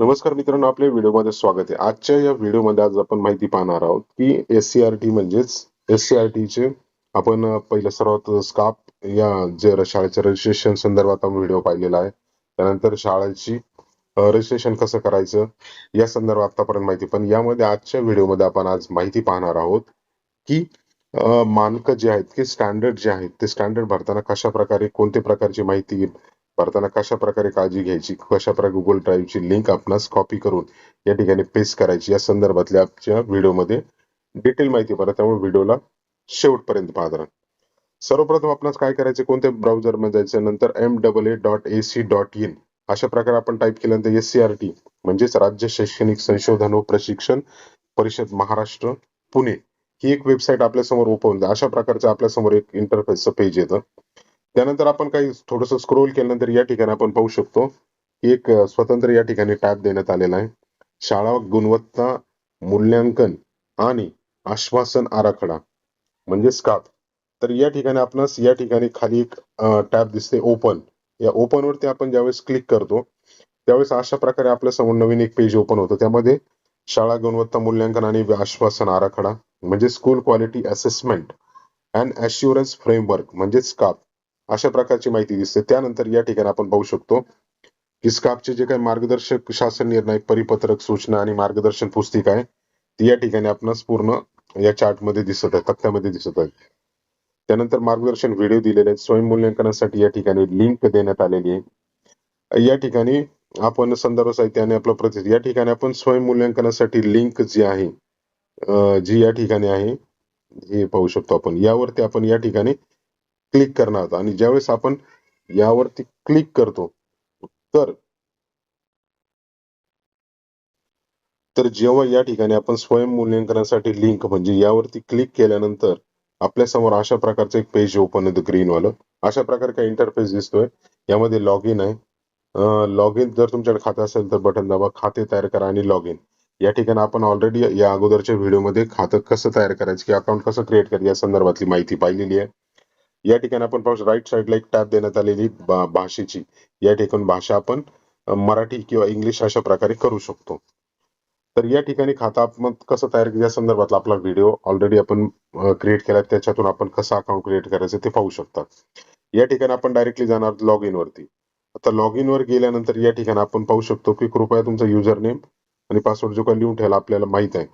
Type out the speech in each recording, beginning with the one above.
नमस्कार मित्रांनो आपल्या व्हिडिओमध्ये स्वागत आहे. आजच्या या व्हिडिओमध्ये आज आपण माहिती पाहणार आहोत की एस सी आर टी म्हणजेच एस सी आर टीचे आपण पहिल्या सर्वात स्काप या जे शाळेच्या रजिस्ट्रेशन संदर्भात आपण व्हिडिओ पाहिलेला आहे. त्यानंतर शाळेची रजिस्ट्रेशन कसं करायचं या संदर्भात आतापर्यंत माहिती. पण यामध्ये आजच्या व्हिडिओमध्ये आपण आज माहिती पाहणार आहोत की मानक मानकं जे आहेत की स्टँडर्ड जे आहेत ते स्टँडर्ड भरताना कशा प्रकारे कोणत्या प्रकारची माहिती भरताना कशा प्रकारे काळजी घ्यायची कशा प्रकारे गुगल ड्राईव्हची लिंक आपणास कॉपी करून या ठिकाणी पेस्ट करायची या संदर्भातल्या आमच्या व्हिडिओमध्ये डिटेल माहिती पडा त्यामुळे व्हिडिओला शेवटपर्यंत पाहत राहा. सर्वप्रथम आपणास काय करायचे कोणत्या ब्राउझरमध्ये जायचं नंतर M double A dot A C dot in अशा प्रकारे आपण टाईप केल्यानंतर एस सी आर टी म्हणजेच राज्य शैक्षणिक संशोधन व प्रशिक्षण परिषद महाराष्ट्र पुणे. ही एक वेबसाईट आपल्यासमोर ओपन होते अशा प्रकारचं आपल्यासमोर एक इंटरफेसचं पेज येतं. त्यानंतर आपण काही थोडस स्क्रोल केल्यानंतर या ठिकाणी आपण पाहू शकतो एक स्वतंत्र या ठिकाणी टॅब देण्यात आलेला आहे. शाळा गुणवत्ता मूल्यांकन आणि आश्वासन आराखडा म्हणजे स्काप तर या ठिकाणी आपणास या ठिकाणी खाली एक टॅब दिसते ओपन. या ओपन वरती आपण ज्यावेळेस क्लिक करतो त्यावेळेस अशा प्रकारे आपल्यासमोर नवीन एक पेज ओपन होतं. त्यामध्ये शाळा गुणवत्ता मूल्यांकन आणि आश्वासन आराखडा म्हणजे school quality assessment and assurance framework म्हणजे स्काप अशा प्रकारची माहिती दिसते. त्यानंतर या ठिकाणी आपण पाहू शकतो की स्कापचे जे काही मार्गदर्शक शासन निर्णय परिपत्रक सूचना आणि मार्गदर्शन पुस्तिका आहे ती या ठिकाणी आपणास पूर्ण या चार्टमध्ये दिसत आहे तक्त्यामध्ये दिसत आहे. त्यानंतर मार्गदर्शन व्हिडिओ दिलेले आहेत. स्वयंमूल्यांकनासाठी या ठिकाणी लिंक देण्यात आलेली आहे. या ठिकाणी आपण संदर्भ साहित्याने आपलं प्रति या ठिकाणी आपण स्वयंमूल्यांकनासाठी लिंक जी आहे जी या ठिकाणी आहे हे पाहू शकतो आपण. यावरती आपण या ठिकाणी क्लिक करणार आहोत. आणि ज्यावेळेस आपण यावरती क्लिक करतो तर तर जेव्हा या ठिकाणी आपण स्वयं मूल्यांकनासाठी लिंक म्हणजे यावरती क्लिक केल्यानंतर आपल्यासमोर अशा प्रकारचं एक पेज ओपन होतं ग्रीनवालं अशा प्रकारे काही इंटरफेस दिसतोय. यामध्ये लॉग इन आहे. लॉग इन जर तुमच्याकडे खातं असेल तर बटन दाबा खाते तयार करा आणि लॉग इन या ठिकाणी आपण ऑलरेडी या अगोदरच्या व्हिडिओमध्ये खातं कसं तयार करायचं की अकाउंट कसं क्रिएट करायचं या संदर्भातली माहिती पाहिलेली आहे. या ठिकाणी आपण पाहू राईट साईडला एक टॅब देण्यात आलेली भाषेची. या ठिकाणी भाषा आपण मराठी किंवा इंग्लिश अशा प्रकारे करू शकतो. तर या ठिकाणी खाता आपण कसं तयार या संदर्भातला आपला व्हिडिओ ऑलरेडी आपण क्रिएट केला त्याच्यातून आपण कसं अकाउंट क्रिएट करायचं ते पाहू शकता. या ठिकाणी आपण डायरेक्टली जाणार लॉग इन वरती. आता लॉग इन वर गेल्यानंतर या ठिकाणी आपण पाहू शकतो की कृपया तुमचा युजर नेम आणि पासवर्ड जो काही लिहून ठेवला आपल्याला माहीत आहे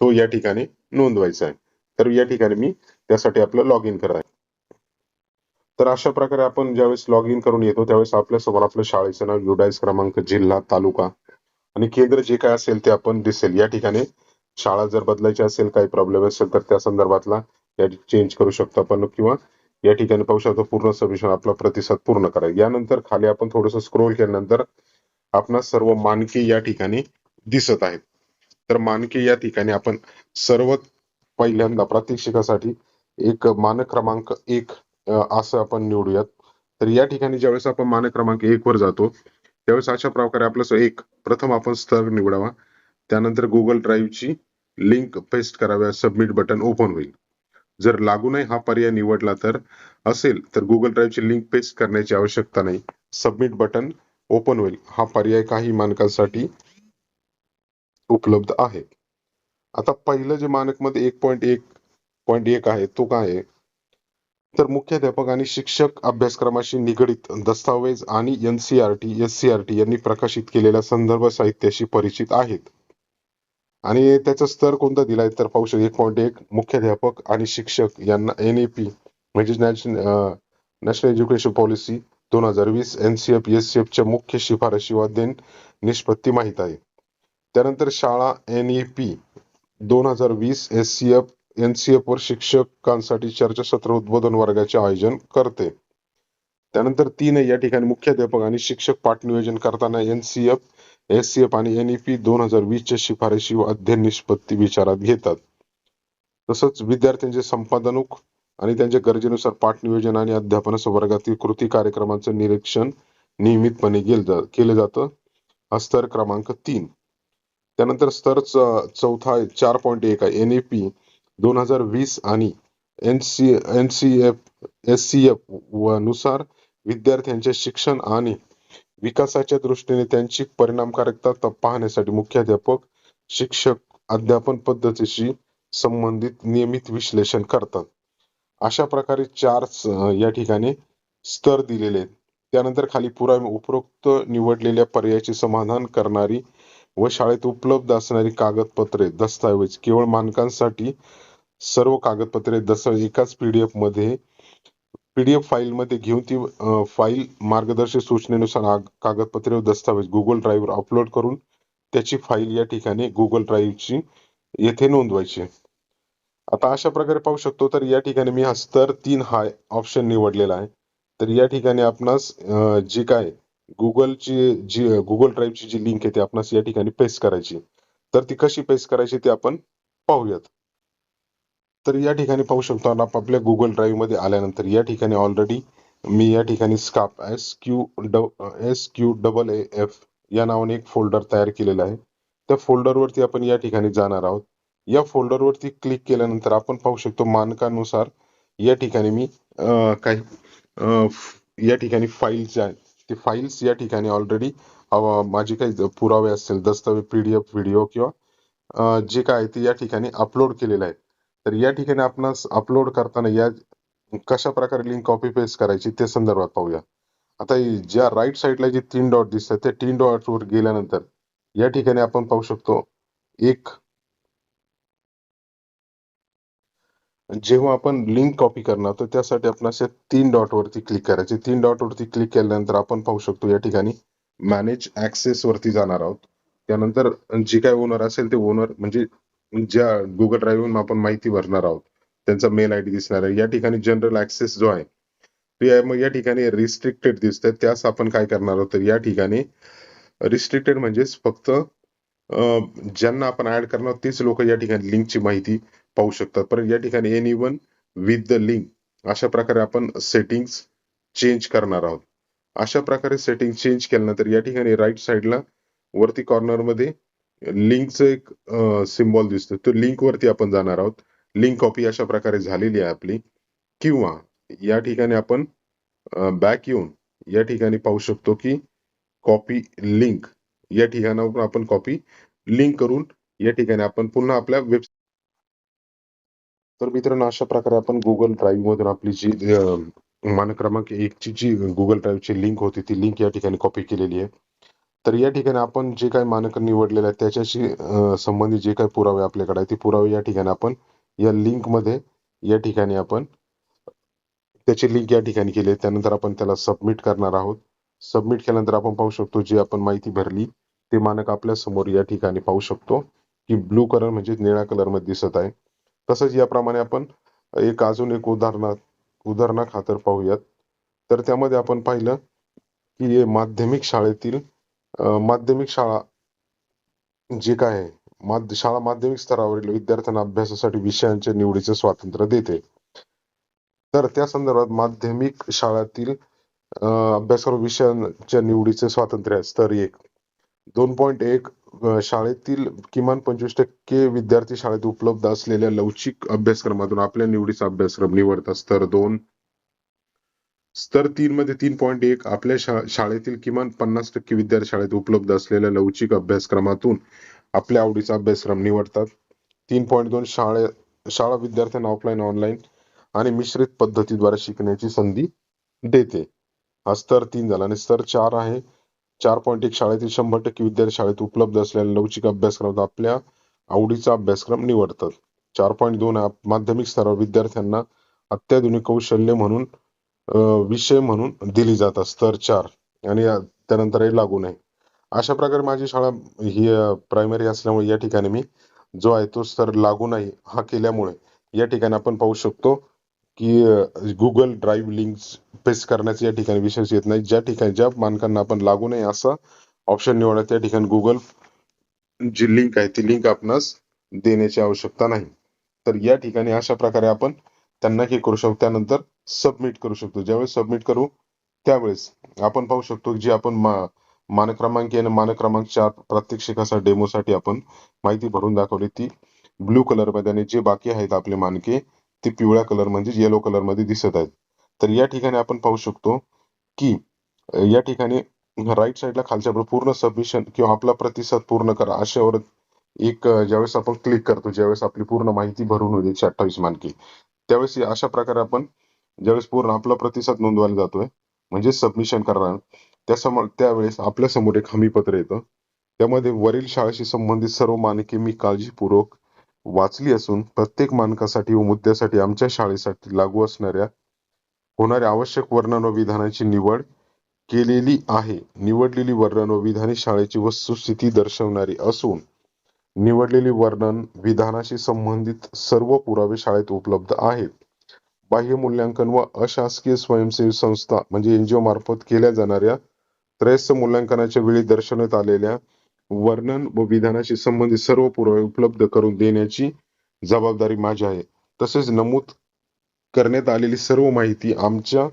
तो या ठिकाणी नोंदवायचा आहे. तर या ठिकाणी मी त्यासाठी आपलं लॉग इन करत आहे. तर अशा प्रकारे आपण ज्यावेळेस लॉग इन करून येतो त्यावेळेस आपल्यासमोर आपल्या शाळेचं नाव युडाईज क्रमांक जिल्हा तालुका आणि केंद्र जे काय असेल ते आपण दिसेल. या ठिकाणी शाळा जर बदलायची असेल काही प्रॉब्लेम असेल तर त्या संदर्भातला चेंज करू शकतो आपण किंवा या ठिकाणी पाहू शकतो पूर्ण सबमिशन आपला प्रतिसाद पूर्ण करा यानंतर खाली आपण थोडस स्क्रोल केल्यानंतर आपणास सर्व मानके या ठिकाणी दिसत आहेत. तर मानके या ठिकाणी आपण सर्व पहिल्यांदा प्रात्यक्षिकासाठी एक मानक क्रमांक एक असं आपण निवडूयात. तर या ठिकाणी ज्यावेळेस आपण मानक क्रमांक एक वर जातो त्यावेळेस अशा प्रकारे आपलं एक प्रथम आपण स्तर निवडावा. त्यानंतर गुगल ड्राईव्हची लिंक पेस्ट कराव्या सबमिट बटन ओपन होईल. जर लागू नाही हा पर्याय निवडला तर असेल तर गुगल ड्राईव्हची लिंक पेस्ट करण्याची आवश्यकता नाही. सबमिट बटन ओपन होईल. हा पर्याय काही मानकांसाठी उपलब्ध आहे. आता पहिलं जे मानकमध्ये एक पॉईंट एक पॉईंट एक आहे तो काय आहे? तर मुख्याध्यापक आणि शिक्षक अभ्यासक्रमाशी निगडीत दस्तावेज आणि एनसीआरटी एससीआरटी यांनी प्रकाशित केलेल्या संदर्भ साहित्याशी परिचित आहेत. आणि त्याचा स्तर कोणता दिलाय तर पाहू शकतो एक पॉईंट एक मुख्याध्यापक आणि शिक्षक यांना एनएपी म्हणजे नॅशनल नॅशनल एज्युकेशन पॉलिसी दोन हजार वीस एनसीएफ एससीएफ च्या मुख्य शिफारशी व अध्ययन निष्पत्ती माहीत आहे. त्यानंतर शाळा एन ए पी दोन हजार वीस एससीएफ एफ वर शिक्षकांसाठी चर्चासत्र उद्बोधन वर्गाचे आयोजन करते. त्यानंतर तीन या ठिकाणी मुख्याध्यापक आणि शिक्षक पाठ नियोजन करताना एनसीएफ एससीएफ आणि एनईपी दोन हजार वीस च्या शिफारशी व अध्ययन निष्पत्ती विचारात घेतात. तसंच विद्यार्थ्यांचे संपादनूक आणि त्यांच्या गरजेनुसार पाठ नियोजन आणि अध्यापनास वर्गातील कृती कार्यक्रमांचं निरीक्षण नियमितपणे केलं केलं जातं. हा स्तर क्रमांक तीन. त्यानंतर स्तर चौथा आहे चार पॉईंट एक आहे. एन ए पी दोन हजार वीस आणि N C F S C एफनुसार विद्यार्थ्यांचे शिक्षण आणि विकासाच्या दृष्टीने त्यांची परिणामकारकता पाहण्यासाठी मुख्याध्यापक शिक्षक अध्यापन पद्धतीशी संबंधित नियमित विश्लेषण करतात. अशा प्रकारे चार या ठिकाणी स्तर दिलेले आहेत. त्यानंतर खाली पुरावे उपरोक्त निवडलेल्या पर्यायाचे समाधान करणारी व शाळेत उपलब्ध असणारी कागदपत्रे दस्तऐवज केवळ मानकांसाठी सर्व कागदपत्रे दस्तऐवज एकाच पीडीएफमध्ये पीडीएफ फाईल मध्ये घेऊन ती फाईल मार्गदर्शक सूचनेनुसार कागदपत्रे व दस्तावेज गुगल ड्राईव्हवर अपलोड करून त्याची फाईल या ठिकाणी गुगल ड्राईव्हची येथे नोंदवायची आता अशा प्रकारे पाहू शकतो तर या ठिकाणी मी हा स्तर तीन हा ऑप्शन निवडलेला आहे. तर या ठिकाणी आपणास जे जी काय गुगलची जी गुगल ड्राईव्हची जी लिंक आहे ती आपणास या ठिकाणी पेस्ट करायची तर ती कशी पेस्ट करायची ते आपण पाहूयात. तर या ठिकाणी पाहू शकतो आपण आपल्या गुगल ड्राईव्हमध्ये आल्यानंतर या ठिकाणी ऑलरेडी मी या ठिकाणी SQAAF S Q S Q double A F या नावाने एक फोल्डर तयार केलेला आहे. त्या फोल्डरवरती आपण या ठिकाणी जाणार आहोत. या फोल्डरवरती क्लिक केल्यानंतर आपण पाहू शकतो मानकानुसार या ठिकाणी मी काही या ठिकाणी फाईल्स आहेत ते फाईल्स या ठिकाणी ऑलरेडी माझे काही पुरावे असतील दस्तावेज पीडीएफ व्हिडिओ किंवा जे काय आहे ते या ठिकाणी अपलोड केलेलं आहे. तर या ठिकाणी आपणास अपलोड करताना या कशा प्रकारे लिंक कॉपी पेस्ट करायची ते संदर्भात पाहूया. आता ज्या राईट साईडला जे तीन डॉट दिसतात त्या तीन डॉट वर गेल्यानंतर या ठिकाणी आपण पाहू शकतो एक जेव्हा आपण लिंक कॉपी करणार तर त्यासाठी आपण असे तीन डॉट वरती क्लिक करायचे. तीन डॉट वरती क्लिक केल्यानंतर आपण पाहू शकतो या ठिकाणी मॅनेज ऍक्सेस वरती जाणार आहोत. त्यानंतर जे काय ओनर असेल ते ओनर म्हणजे ज्या गुगल ड्राईव्ह आपण माहिती भरणार आहोत त्यांचा मेल आयडी दिसणार आहे. या ठिकाणी जनरल ऍक्सेस जो आहे तो या- मग या ठिकाणी रिस्ट्रिक्टेड दिसतंय. त्यास आपण काय करणार आहोत? तर या ठिकाणी रिस्ट्रिक्टेड म्हणजेच फक्त अं, ज्यांना आपण ऍड करणार तेच लोक या ठिकाणी लिंकची माहिती पाहू शकतात. पण या ठिकाणी any one with the link अशा प्रकारे आपण सेटिंग्स चेंज करणार आहोत. अशा प्रकारे सेटिंग चेंज केल्यानंतर या ठिकाणी राईट साईडला वरती कॉर्नरमध्ये लिंकचं एक सिम्बॉल दिसतो तो लिंक वरती आपण जाणार आहोत. लिंक कॉपी अशा प्रकारे झालेली आहे आपली. किंवा या ठिकाणी आपण बॅक येऊन या ठिकाणी पाहू शकतो की कॉपी लिंक या ठिकाणावर आपण कॉपी लिंक करून या ठिकाणी आपण पुन्हा आपल्या वेब तर मित्रांनो अशा प्रकारे आपण गुगल ड्राईव्ह मधून आपली जी मान क्रमांक एक ची जी गुगल ड्राईव्हची लिंक होती ती लिंक या ठिकाणी कॉपी केलेली आहे. तर या ठिकाणी आपण जे काही मानक निवडलेले आहेत त्याच्याशी संबंधित जे काही पुरावे आपल्याकडे आहेत ते पुरावे या ठिकाणी आपण या लिंकमध्ये या ठिकाणी आपण त्याची लिंक या ठिकाणी केली आहे. त्यानंतर आपण त्याला सबमिट करणार आहोत. सबमिट केल्यानंतर आपण पाहू शकतो जी आपण माहिती भरली ते मानक आपल्यासमोर या ठिकाणी पाहू शकतो की ब्लू कलर म्हणजे निळ्या कलरमध्ये दिसत आहे. तसंच याप्रमाणे आपण एक अजून एक उदाहरणात उदाहरणा खातर पाहूयात. तर त्यामध्ये आपण पाहिलं की माध्यमिक शाळेतील माध्यमिक शाळा जे काय आहे माध्य शाळा माध्यमिक स्तरावरील विद्यार्थ्यांना अभ्यासासाठी विषयांच्या निवडीचे स्वातंत्र्य देते. तर त्या संदर्भात माध्यमिक शाळातील अभ्यासक्रम विषयांच्या निवडीचे स्वातंत्र्य आहे. स्तर एक. दोन पॉईंट एक शाळेतील किमान पंचवीस टक्के विद्यार्थी शाळेत उपलब्ध असलेल्या लवचिक अभ्यासक्रमातून आपल्या निवडीचा अभ्यासक्रम निवडतात. स्तर दोन स्तर तीन मध्ये तीन पॉईंट एक आपल्या शा- शाळेतील किमान पन्नास टक्के विद्यार्थी शाळेत उपलब्ध असलेल्या लवचिक अभ्यासक्रमातून आपल्या आवडीचा अभ्यासक्रम निवडतात. तीन पॉईंट दोन शाळे शाळा विद्यार्थ्यांना ऑफलाईन ऑनलाईन आणि मिश्रित पद्धतीद्वारे शिकण्याची संधी देते. हा स्तर तीन झाला आणि स्तर चार आहे. चार पॉईंट एक शाळेतील शंभर टक्के विद्यार्थी शाळेत उपलब्ध असलेल्या लवचिक अभ्यासक्रमात आपल्या आवडीचा अभ्यासक्रम निवडतात. चार पॉईंट दोन माध्यमिक स्तरावर विद्यार्थ्यांना अत्याधुनिक कौशल्य म्हणून विषय म्हणून दिली जातात स्तर चार. आणि त्यानंतर हे लागू नाही अशा प्रकारे माझी शाळा ही प्रायमरी असल्यामुळे या ठिकाणी मी जो आहे तो स्तर लागू नाही हा केल्यामुळे या ठिकाणी आपण पाहू शकतो की गुगल ड्राईव्ह लिंक पेस्ट करण्याचे या ठिकाणी विशेष येत नाही. ज्या ठिकाणी ज्या मानकांना आपण लागू नये असा ऑप्शन निवडा त्या ठिकाणी गुगल जी लिंक आहे ती लिंक आपणास देण्याची आवश्यकता नाही. तर या ठिकाणी अशा प्रकारे आपण त्यांना हे करू शकतो. त्यानंतर सबमिट करू शकतो. ज्यावेळेस सबमिट करू त्यावेळेस आपण पाहू शकतो जी जे आपण मानक क्रमांक आणि मानक क्रमांक चार प्रात्यक्षिकाचा डेमोसाठी आपण माहिती भरून दाखवली ती ब्लू कलरमध्ये आणि जे बाकी आहेत आपले मानके ते पिवळ्या कलर म्हणजे येलो कलरमध्ये दिसत आहेत. तर या ठिकाणी आपण पाहू शकतो की या ठिकाणी राईट साईडला खालच्या पूर्ण सबमिशन किंवा आपला प्रतिसाद पूर्ण करा अशावर एक ज्यावेळेस आपण क्लिक करतो ज्यावेळेस आपली पूर्ण माहिती भरून होईल एकशे अठ्ठावीस मानकी. त्यावेळेस अशा प्रकारे आपण ज्यावेळेस पूर्ण आपला प्रतिसाद नोंदवायला जातोय म्हणजे सबमिशन करणार. त्या समोर त्यावेळेस आपल्यासमोर एक हमीपत्र येतं. त्यामध्ये वरील शाळेशी संबंधित सर्व मानके मी काळजीपूर्वक वाचली असून प्रत्येक मानकासाठी व मुद्द्यासाठी आमच्या शाळेसाठी लागू असणाऱ्या होणाऱ्या आवश्यक वर्णन व विधानाची निवड केलेली आहे. निवडलेली वर्णन व विधाने शाळेची वस्तुस्थिती दर्शवणारी असून निवडलेली वर्णन विधानाशी संबंधित सर्व पुरावे शाळेत उपलब्ध आहेत. बाह्य मूल्यांकन व अशासकीय स्वयंसेवी संस्था म्हणजे एनजीओ मार्फत केल्या जाणाऱ्या त्रयस्थ मूल्यांकनाच्या वेळी दर्शवण्यात आलेल्या वर्णन व विधानाशी संबंधित सर्व पुरावे उपलब्ध करून देण्याची जबाबदारी माझी आहे. तसेच नमूद करण्यात आलेली सर्व माहिती आमच्या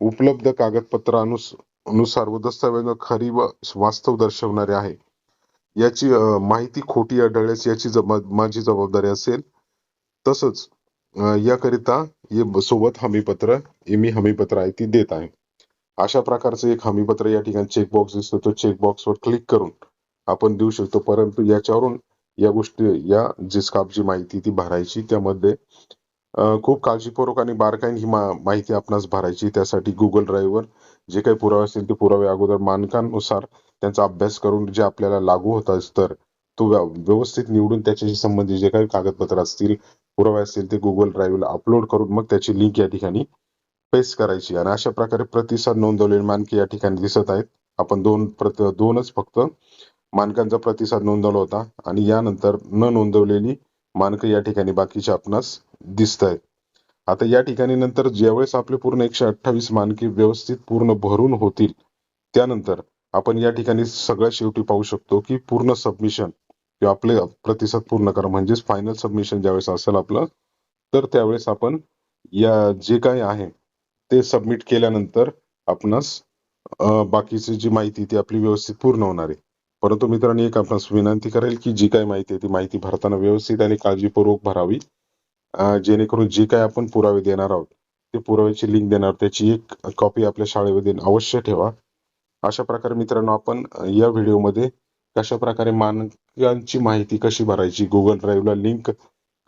उपलब्ध कागदपत्रानुस अनुसार व दस्तावेज खरी व वास्तव दर्शवणारे आहे. याची माहिती खोटी आढळल्यास याची जबा माझी जबाबदारी असेल. तसंच याकरिता हे सोबत हमीपत्र मी हमीपत्र आहे ती देत आहे. अशा प्रकारचं एक हमीपत्र या ठिकाणी चेकबॉक्स दिसतो. तो चेकबॉक्सवर क्लिक करून आपण देऊ शकतो. परंतु याच्यावरून या गोष्टी या जी स्कापची माहिती ती भरायची त्यामध्ये खूप काळजीपूर्वक आणि बारकाईन ही मा- माहिती आपणास भरायची. त्यासाठी गुगल ड्राईव्हवर जे काही पुरावे असतील ते पुरावे अगोदर मानकांनुसार त्यांचा अभ्यास करून जे आपल्याला लागू होत तर तो व्यवस्थित निवडून त्याच्याशी संबंधित जे काही कागदपत्र असतील पुरावे असतील ते गुगल ड्राईव्हला अपलोड करून मग त्याची लिंक या ठिकाणी पेस्ट करायची. आणि अशा प्रकारे प्रतिसाद नोंदवलेले मानके या ठिकाणी दिसत आहेत. आपण दोन प्रत दोनच फक्त मानकांचा प्रतिसाद नोंदवला होता. आणि यानंतर न नोंदवलेली मानकं या ठिकाणी बाकीचे आपणास दिसत आहेत. आता या ठिकाणी नंतर ज्यावेळेस आपले पूर्ण एकशे अठ्ठावीस मानके व्यवस्थित पूर्ण भरून होतील त्यानंतर आपण या ठिकाणी सगळ्यात शेवटी पाहू शकतो की पूर्ण सबमिशन किंवा आपले प्रतिसाद पूर्ण करा म्हणजेच फायनल सबमिशन ज्यावेळेस असेल आपलं तर त्यावेळेस आपण या जे काही आहे ते सबमिट केल्यानंतर आपणास बाकीची जी माहिती ती आपली व्यवस्थित पूर्ण होणार आहे. परंतु मित्रांनी एक आपणास विनंती करेल की जी काही माहिती आहे ती माहिती भरताना व्यवस्थित आणि काळजीपूर्वक भरावी. जेणेकरून जे काय आपण पुरावे देणार आहोत ते पुराव्याची लिंक देणार त्याची एक कॉपी आपल्या शाळेमध्ये अवश्य ठेवा. अशा प्रकारे मित्रांनो आपण या व्हिडिओमध्ये कशा प्रकारे मान यांची माहिती कशी भरायची? गुगल ड्राईव्हला लिंक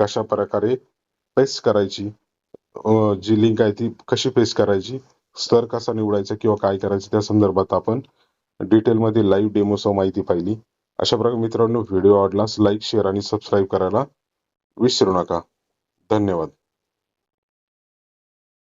कशा प्रकारे पेस्ट करायची? जी लिंक आहे ती कशी पेस्ट करायची? स्तर कसा निवडायचा किंवा काय करायचं? त्या संदर्भात आपण डिटेलमध्ये लाईव्ह डेमोसह माहिती पाहिली. अशा प्रकारे मित्रांनो व्हिडिओ आवडलास लाईक शेअर आणि सबस्क्राईब करायला विसरू नका. धन्यवाद.